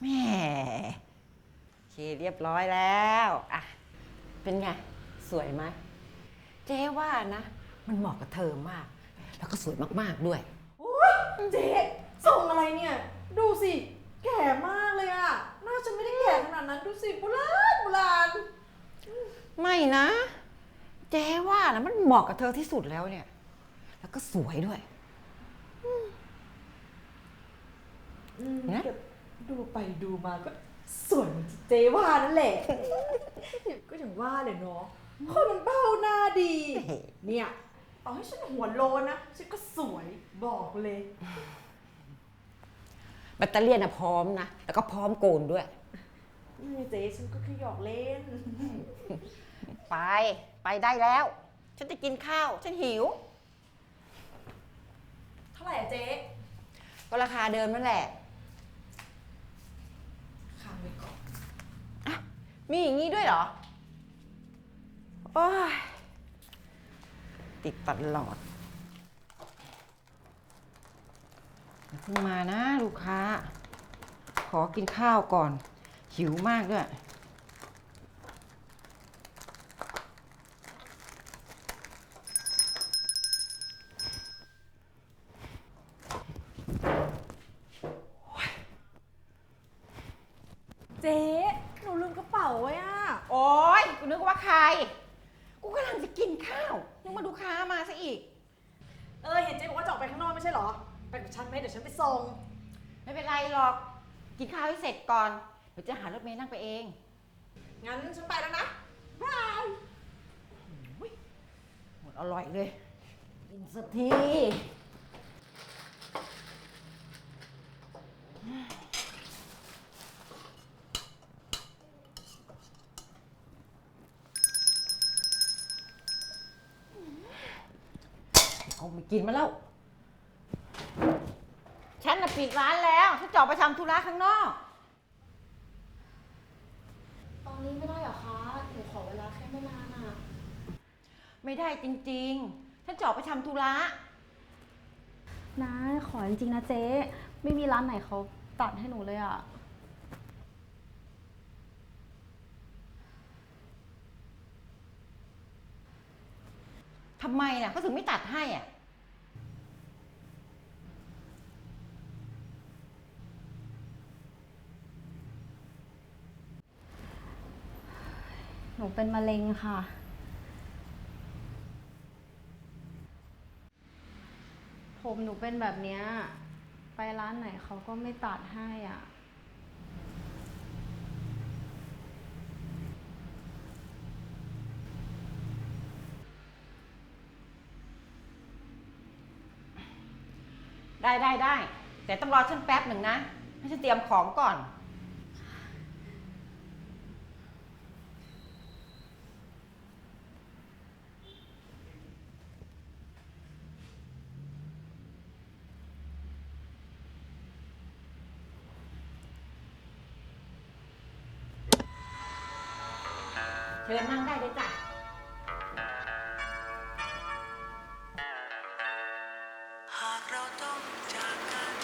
แหม่โอเคเรียบร้อยแล้วอะเป็นไง สวยไหมเจ๊ว่านะ มันเหมาะกับเธอมาก แล้วก็สวยมากๆด้วยโอ๊ยเจ๊ส่งอะไรเนี่ย ดูสิ แก่มากเลยอะหน้าฉันไม่ได้แก่ขนาดนั้นดูสิโบราณโบราณไม่นะ เจ๊ว่านะมันเหมาะกับเธอที่สุดแล้วเนี่ย แล้วก็สวยด้วย นะก็ดูไปดูมาก็สวยเหมือนเจ๊ว่านั่นแหละ ก็อย่างว่าเลยเนาะคนมันเบ้าหน้าดี เนี่ย เอาให้ฉันหัวโลนนะ ฉันก็สวยบอกเลย แบตเตอรี่ยนนะพร้อมนะ แล้วก็พร้อมโกนด้วย นี่เจ๊ฉันก็แค่หยอกเล่น ไป ไปได้แล้ว ฉันจะกินข้าว ฉันหิว เท่าไหร่อะเจ๊ ก็ราคาเดิมนั่นแหละ ข้ามไปก่อน มีอย่างนี้ด้วยเหรอ โอ้ย ติดตลอดเพิ่งมานะลูกค้า ขอกินข้าวก่อน หิวมากด้วย เจ๊หนูลืมกระ เป๋าไว้อะโอ๊ยกูนึกว่าใคร กูกำลังจะกินข้าวยังมาดูค้ามาซะอีก เออ เห็นเจ๊บอกว่าจะออกไปข้างนอกไม่ใช่เหรอ ไปกับฉันไหมเดี๋ยวฉันไปส่ง ไม่เป็นไรหรอก กินข้าวให้เสร็จก่อนเดี๋ยวจะหารถเมล์นั่งไปเอง งั้นฉันไปแล้วนะบายหมดอร่อยเลยกินสักที เอาไม่ กินมาแล้ว ฉันน่ะปิดร้านแล้วฉันจะออกไปทำธุระข้างนอก ตอนนี้ไม่ได้เหรอคะ หนูขอเวลาแค่ไม่นานอะไม่ได้จริงๆ ฉันจะออกไปทำธุระ นะขอจริงๆนะเจ๊ ไม่มีร้านไหนเขาตัดให้หนูเลยอะทำไมน่ะเขาถึงไม่ตัดให้อะ หนู เป็นมะเร็งค่ะ ผมหนูเป็นแบบเนี้ย ไปร้านไหนเขาก็ไม่ตัดให้อะ ได้ได้ได้ แต่ต้องรอฉันแป๊บหนึ่งนะ ให้ฉันเตรียมของก่อน เชิญนั่งได้เลยจ้ะหากเราต้องจากกัน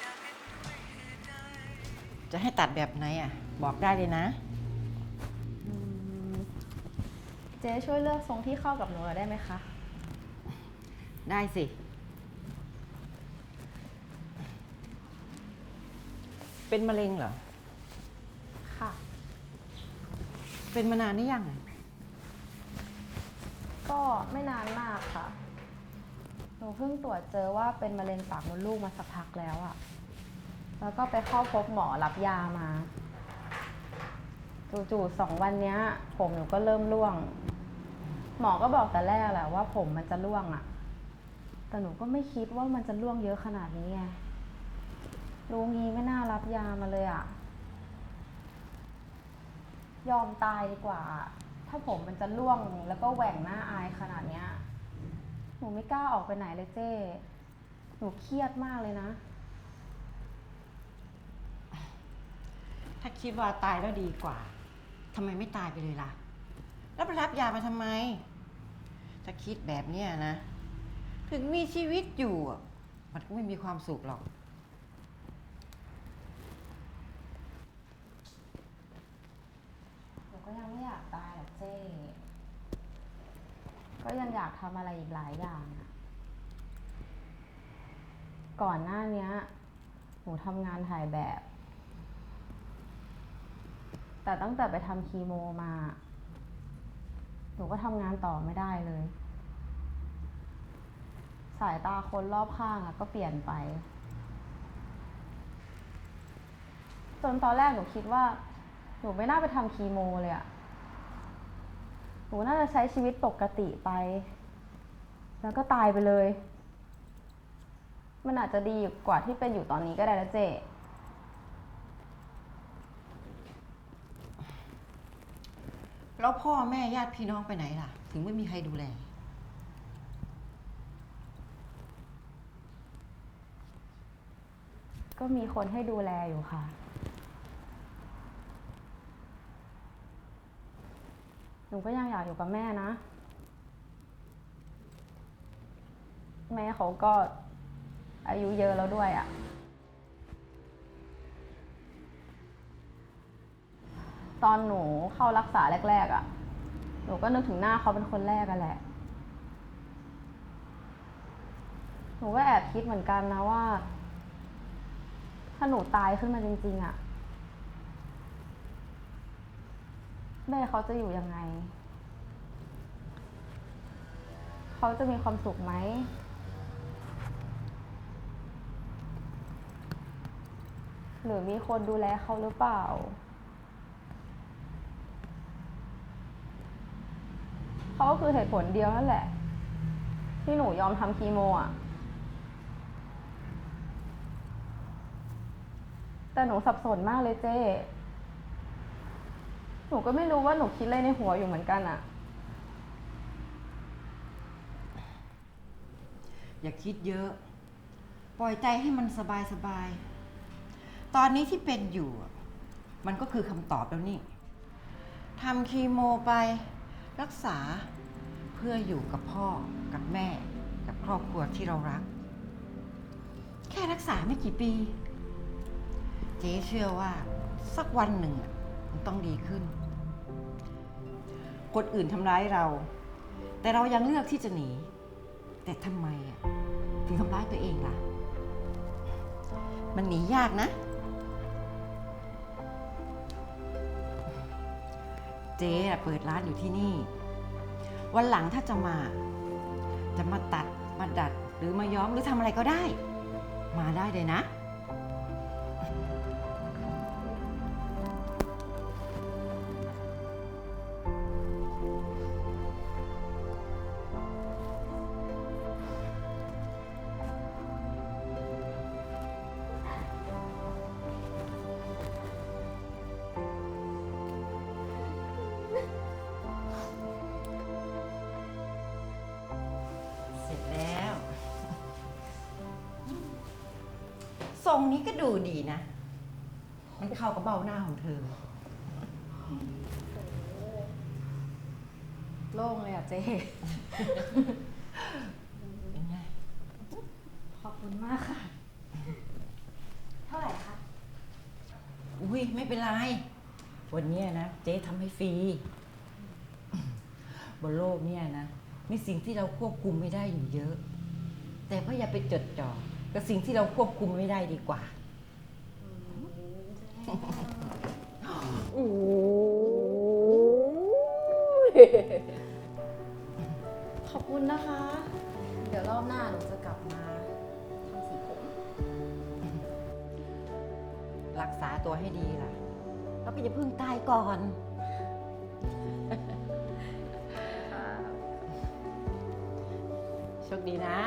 จะเป็นด้วยเหตุใด จะให้ตัดแบบไหนอะ บอกได้เลยนะ อืมเจ๊ช่วยเลือกทรงที่เข้ากับหนูหน่อยได้ไหมคะ ได้สิ เป็นมะเร็งเหรอ ค่ะ เป็นมานานหรือยังก็ไม่นานมากค่ะ หนูเพิ่งตรวจเจอว่าเป็นมะเร็งปากมดลูกมาสักพักแล้วอะแล้วก็ไปเข้าพบหมอรับยามา จู่ๆสองวันเนี้ย ผมหนูก็เริ่มร่วง หมอก็บอกแต่แรกแหละว่าผมมันจะร่วงอะแต่หนูก็ไม่คิดว่ามันจะร่วงเยอะขนาดนี้ไงรู้งี้ไม่น่ารับยามาเลยอะ ยอมตายดีกว่า ถ้าผมมันจะร่วงแล้วก็แหว่งหน้าอายขนาดเนี้ย หนูไม่กล้าออกไปไหนเลยเจ้ หนูเครียดมากเลยนะ ถ้าคิดว่าตายแล้วดีกว่าทำไมไม่ตายไปเลยล่ะ แล้วไปรับยามาทำไม ถ้าคิดแบบเนี้ยนะ ถึงมีชีวิตอยู่อะมันก็ไม่มีความสุขหรอก หนู ก็ยังไม่อยากตายหรอกเจ้ก็ยังอยากทำอะไรอีกหลายอย่างอะก่อนหน้าเนี้ยหนูทำงานถ่ายแบบ แต่ตั้งแต่ไปทำคีโมมา หนูก็ทำงานต่อไม่ได้เลย สายตาคนรอบข้างอะก็เปลี่ยนไป จนตอนแรกหนูคิดว่า หนูไม่น่าไปทำคีโมเลยอะหนูน่าจะใช้ชีวิตปกติไป แล้วก็ตายไปเลย มันอาจจะดีกว่าที่เป็นอยู่ตอนนี้ก็ได้นะเจ แล้วพ่อแม่ญาติพี่น้องไปไหนล่ะ ถึงไม่มีใครดูแล ก็มีคนให้ดูแลอยู่ค่ะ หนูก็ยังอยากอยู่กับแม่นะ แม่เขาก็อายุเยอะแล้วด้วยอะ่ะ ตอนหนูเข้ารักษาแรก ๆอะ่ะ หนูก็นึกถึงหน้าเขาเป็นคนแรกกันแหละ หนูก็แอบคิดเหมือนกันนะว่า ถ้าหนูตายขึ้นมาจริง ๆอะ่ะ แม่เขาจะอยู่ยังไง เขาจะมีความสุขไหม หรือมีคนดูแลเขาหรือเปล่า เขาก็คือเหตุผลเดียวนั่นแหละ ที่หนูยอมทำคีโมอะ แต่หนูสับสนมากเลยเจ้ หนูก็ไม่รู้ว่าหนูคิดอะไรในหัวอยู่เหมือนกันอะอย่าคิดเยอะ ปล่อยใจให้มันสบายสบาย ตอนนี้ที่เป็นอยู่อะมันก็คือคำตอบแล้วนี่ทำคีโมไป รักษาเพื่ออยู่กับพ่อกับแม่ กับครอบครัวที่เรารัก แค่รักษาไม่กี่ปี เจ๊เชื่อว่าสักวันหนึ่งอะ มันต้องดีขึ้น คนอื่นทำร้ายเรา แต่เรายังเลือกที่จะหนี แต่ทำไมอะถึงทำร้ายตัวเองล่ะ มันหนียากนะ เจ๊อะเปิดร้านอยู่ที่นี่ วันหลังถ้าจะมา จะมาตัดมาดัดหรือมาย้อมหรือทำอะไรก็ได้ มาได้เลยนะ ทรงนี้ก็ดูดีนะ มันเข้ากับเบ้าหน้าของเธอ โล่งเลยอะเจ๊ เป็นไง ขอบคุณมากค่ะ เท่าไหร่คะ อุ้ยไม่เป็นไร วันเนี้ยนะ เจ๊ทำให้ฟรี บนโลกเนี่ยนะ มีสิ่งที่เราควบคุมไม่ได้อยู่เยอะ แต่ก็อย่าไปจดจ่อ กับสิ่งที่เราควบคุมไม่ได้ดีกว่าขอบคุณนะคะ เดี๋ยวรอบหน้าหนูจะกลับมาทำสีผมรักษาตัวให้ดีล่ะ แล้วก็อย่าเพิ่งตายก่อน โชคดีนะ